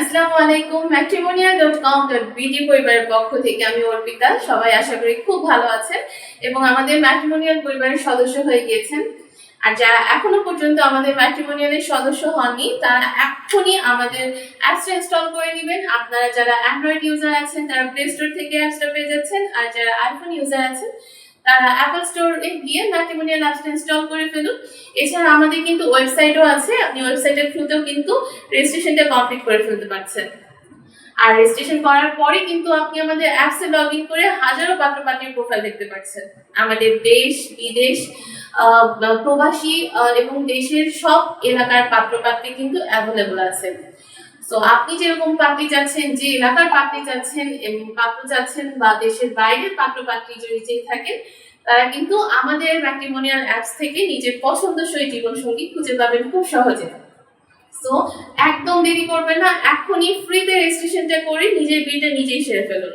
আসসালামু আলাইকুম matrimonial dot com dot BD পরিবারের পক্ষ থেকে আমি অর্পিতা। সবাই আশা করি খুব ভালো এবং আমাদের ম্যাট্রিমোনিয়াল পরিবারের সদস্য হয়ে গিয়েছেন। আর যারা এখনও পর্যন্ত আমাদের ম্যাট্রিমোনিয়ালের সদস্য হননি, তারা এখনই আমাদের অ্যাপসটা ইনস্টল করে নেবেন। আপনারা যারা অ্যান্ড্রয়েড ইউজার আছেন, তারা প্লে স্টোর থেকে অ্যাপসটা পেয়ে যাচ্ছেন। আর যারা আইফোন ইউজার আছেন অ্যাপল স্টোরে গিয়ে ম্যাট্রিমোনিয়াল অ্যাপসটা ইনস্টল করে ফেলুন। এছাড়া আমাদের কিন্তু ওয়েবসাইটও আছে। আপনি ওয়েবসাইটের থ্রুতেও কিন্তু রেজিস্ট্রেশনটা কমপ্লিট করে ফেলতে পারছেন। আর রেজিস্ট্রেশন করার পরে কিন্তু আপনি আমাদের অ্যাপসে লগ ইন করে হাজারো পাত্রপাত্রীর প্রোফাইল দেখতে পাচ্ছেন আমাদের দেশ, বিদেশ প্রবাসী এবং দেশের সব এলাকার পাত্রপাত্রী কিন্তু অ্যাভেলেবল আছে। সো আপনি যেরকম পাত্রী চাচ্ছেন, যে এলাকার পাত্রী চাচ্ছেন এবং পাত্র চাচ্ছেন বা দেশের বাইরের পাত্র পাত্রী যদি চেয়ে থাকেন, তারা কিন্তু আমাদের ম্যাট্রিমোনিয়াল অ্যাপস থেকে নিজের পছন্দসই জীবনসঙ্গী খুঁজে পাবেন খুব সহজে। সো একদম দেরি করবেন না এখনই ফ্রিতে রেজিস্ট্রেশনটা করে নিজের বিলটা নিজেই সেরে ফেলুন।